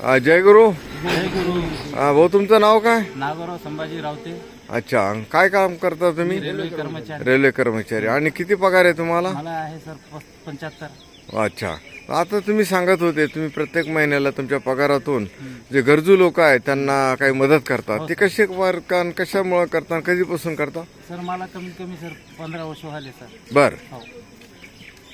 जय गुरु. जय गुरु. आ, भाऊ तुमचं नाव काय? नागोराव संभाजी रावते. अच्छा काय काम करता तुम्ही? रेल्वे कर्मचारी. रेल्वे कर्मचारी. आणि किती पगार आहे तुम्हाला? मला आहे सर पंच्याहत्तर. अच्छा. आता तुम्ही सांगत होते तुम्ही प्रत्येक महिन्याला तुमच्या पगारातून जे गरजू लोक आहेत त्यांना काही मदत करतात. ते कसे करता कशामुळे करता कधीपासून करता सर मला कमीत कमी सर पंधरा वर्ष व्हायले सर. बर. हो.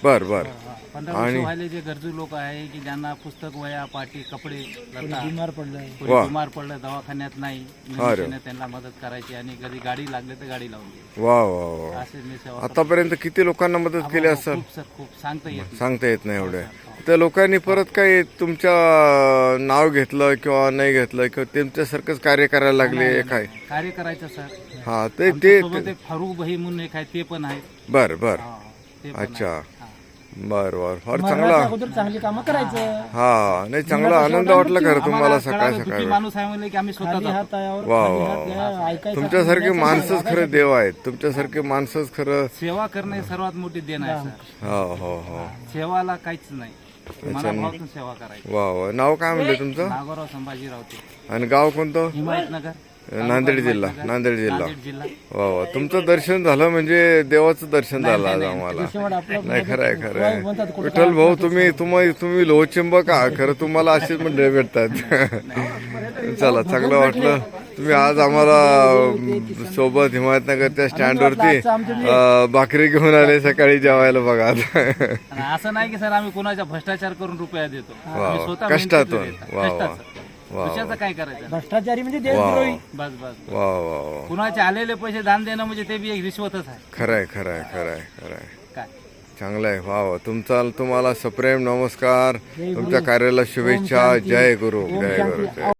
बर बर. हा. पंधरा वर्ष व्हायले जे गरजू लोक आहे की ज्यांना पुस्तक वया पाटी कपडे लता बिमार वा. बिमार पडलं दवाखान्यात नाही अरे. निमिषाने त्यांना मदत करायची आणि कधी गाडी लागली तर गाडी लावून द्यायची वा वा वा असे मी सेवा आतापर्यंत किती लोकांना मदत केली असेल? खूप सर खूप सांगता येत नाही. सांगता येत नाही एवढे. त्या लोकांनी परत काही तुमच्या नाव घेतलं किंवा नाही घेतलं किंवा तुमच्यासारखंच कार्य करायला लागले काय कार्य करायचं सर. हा ते ते सोबत एक फारुख भाई म्हणून एक आहे ते पण आहेत बर बर. हा, ते पण अच्छा. आहे. हा. बर बर. फार चांगला. अगोदर चांगली कामं करायचं. हा नाही चांगला आनंद वाटला खरं तुम्हाला सकाळ सकाळी. माणूस आहे म्हणले की आम्ही स्वतः खाली जातो. हात आहे, वा खाली वा हात आहे, ऐकायचं तुमच्यासारखे माणसंच खरं देव आहेत. तुमच्यासारखे माणसंच खरं सेवा करणे सर्वात मोठी देण आहे सर. हो हो हो. सेवाला काहीच नाही. मनाभावातून सेवा करायची. वा वा नाव काय म्हणलं तुमचं? नागोराव संभाजी रावते आणि गाव कोणतं? हिमायतनगर. नांदेड जिल्हा नांदेड जिल्हा. वा वा. तुमचं दर्शन झालं म्हणजे देवाचं दर्शन झालं आज आम्हाला. नाही खरं आहे खरं आहे विठ्ठल भाऊ तुम्ही तुम्ही तुम्ही लोहचिंबक आहात. खरं तुम्हाला अशीच मंडळी भेटतात. चला चांगलं वाटलं. तुम्ही आज आम्हाला सोबत हिमायतनगरच्या स्टँडवरती भाकरी घेऊन आले सकाळी जेवायला बघा असं नाही की सर आम्ही कोणाचा भ्रष्टाचार करून रुपया देतो. कष्टातून. वा वा. वा कशाचं काय करायचं? भ्रष्टाचारी म्हणजे देशद्रोही बस बस वा वा वा कुणाचे आलेले पैसे दान देणं म्हणजे ते बी एक रिश्वतच आहे. खरं आहे खरं आहे खरं आहे खरं आहे काय? चांगलं आहे वा वा तुमचा तुम्हाला सप्रेम नमस्कार. तुमच्या कार्याला शुभेच्छा. जय गुरु जय गुरु जय